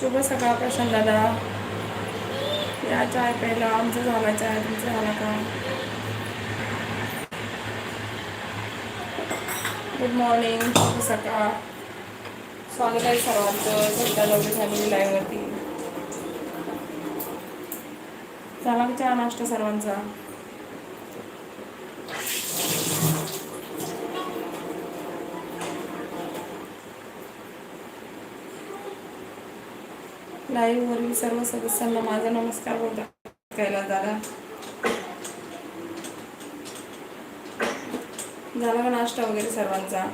शुभ सकाळ प्रशांत दादा. या चाय प्यायला आमचं झाला चाय तुमचं झाला का? गुड मॉर्निंग शुभ सकाळ. स्वागत आहे सर्वांचं. सध्या लवकर फॅमिली लाईव्हवरती झाला का चहा नाश्ता सर्वांचा? लाईव्हवरील सर्व सदस्यांना माझा नमस्कार बोलता कैलास दादा झाला का नाश्ता वगैरे सर्वांचा?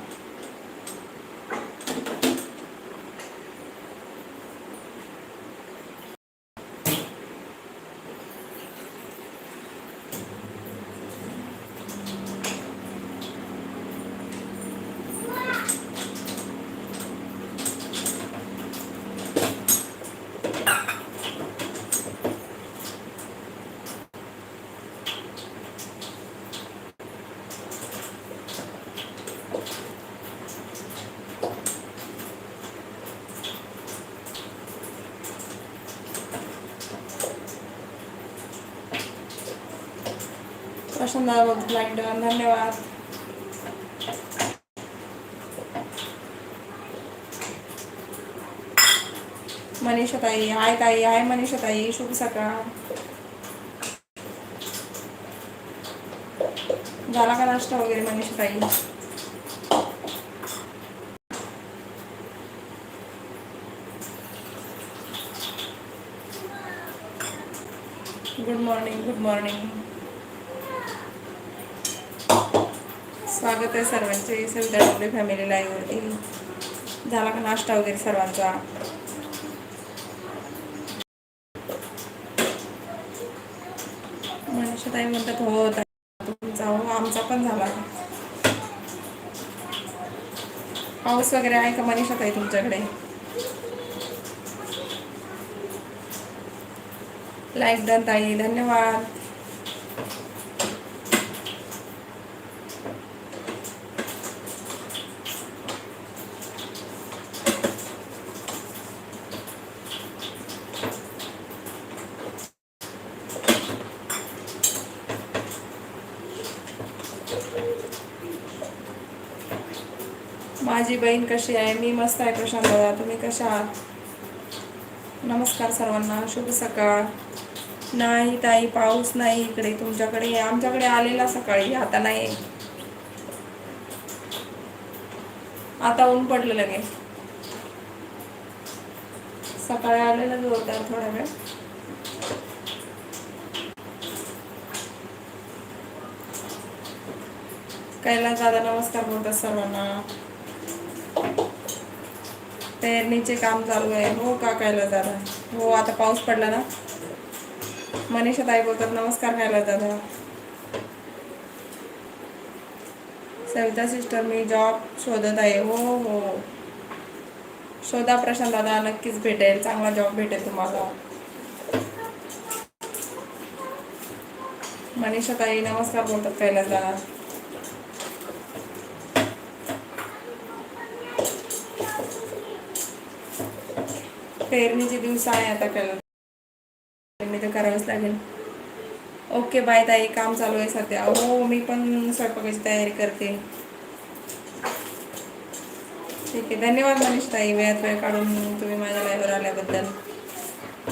प्रशांत लाईक डन धन्यवाद. मनीषा ताई हाय ताई हाय मनीषा ताई शुभ सकाळ. झाला का नाश्ता वगैरे मनीषा ताई गुड मॉर्निंग गुड मॉर्निंग स्वागत आहे सर्वांचे. सविता डोबळे फॅमिली लाईव्हवरती झाला का नाश्ता वगैरे सर्वांचा? मनीषा ताई म्हणतात हो ताई, तुमचा हो, हो आमचा पण झाला. पाऊस वगैरे आहे का मनीषा ताई तुमच्याकडे? लाईक डन ताई. धन्यवाद. माझी बहीण कशी आहे? मी मस्त आहे प्रशांत दादा. तुम्ही कशा आहात? नमस्कार सर्वांना. शुभ सकाळ. नाही ताई पाऊस नाही इकडे. तुमच्याकडे आमच्याकडे आलेला सकाळी. आता नाही. आता ऊन पडलं लगे सकाळी आलेलं जोरदार थोडा वेळ. कैलास दादा नमस्कार बोलतात सर्वांना. पेरणीचे काम चालू आहे. हो का कैलास दादा. हो आता पाऊस पडला ना? मनीषा ताई बोलतात नमस्कार खायला दादा. सविता सिस्टर मी जॉब शोधत आहे. हो हो. शोधा प्रशांत दादा नक्कीच भेटेल. चांगला जॉब भेटेल तुम्हाला. मनीषा ताई नमस्कार बोलतात कैलास दादा. पेरणीचे दिवस आहे आता त्याला. पेरणी तर करावंच लागेल. ओके बाय ताई. काम चालू आहे सध्या. हो मी पण स्वयंपाकाची तयारी करते. ठीक आहे. धन्यवाद मनीष ताई. वेळात वेळ काढून तुम्ही माझ्या लाईव्हवर आल्याबद्दल.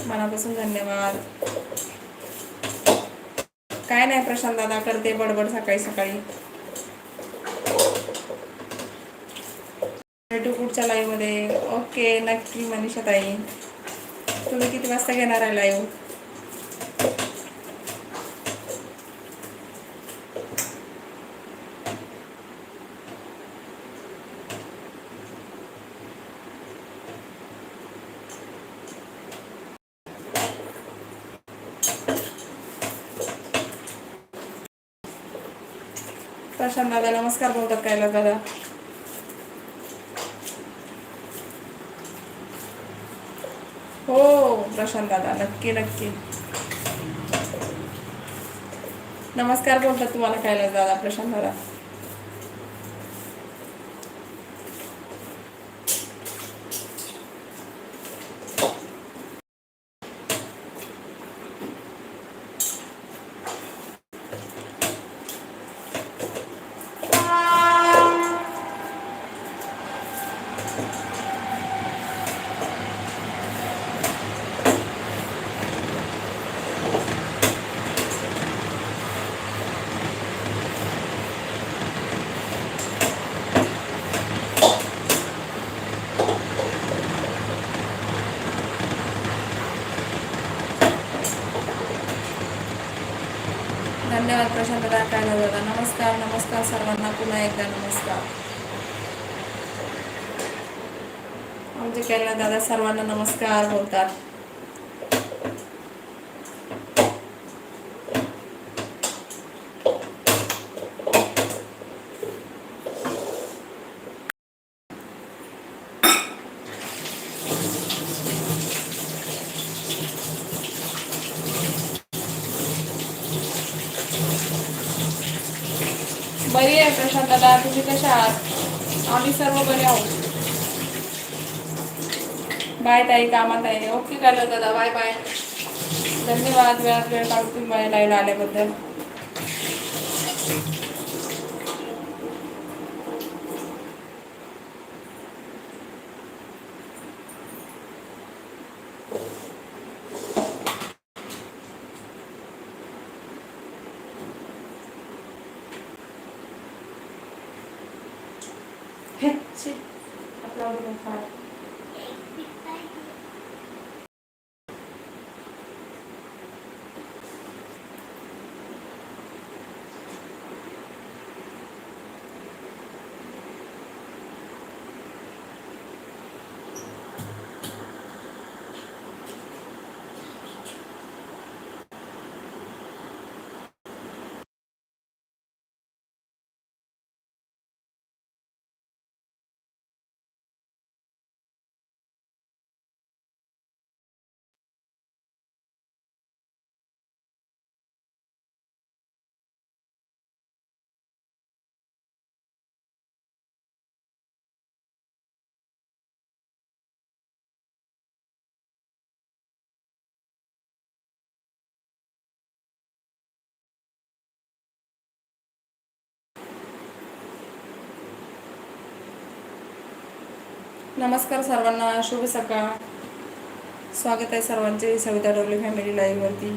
मनापासून धन्यवाद. काय नाही प्रशांत दादा करते बडबड सकाळी सकाळी. भेटू पुढच्या लाईव्हमध्ये ओके नक्की मनीषा ताई तुम्ही किती वाजता घेणार आहे लाईव्ह प्रशांत दादा नमस्कार बोलतात काय दादा हो प्रशांत दादा नक्की नक्की. नमस्कार बोलतात तुम्हाला कैलास दादा प्रशांत दादा. धन्यवाद प्रशांत दादा दादा नमस्कार नमस्कार सर्वांना. पुन्हा एकदा नमस्कार. आमचे केल्या दादा सर्वांना नमस्कार बोलतात बरी आहे प्रशांत दादा तुम्ही कशा आहात आम्ही सर्व बरे आहोत. बाय ताई कामात आहे ओके कळलं दादा. Bye bye. धन्यवाद. वेळात वेळ काढून तुम्ही माझ्या लाईव्ह आल्याबद्दल. हे, शी. नमस्कार सर्वांना शुभ सकाळ. स्वागत आहे सर्वांचे सविता डोले फॅमिली लाईव्हवरती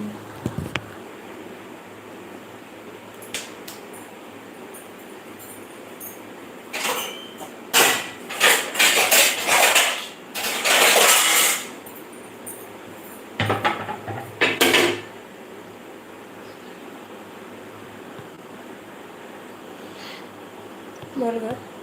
बरोबर.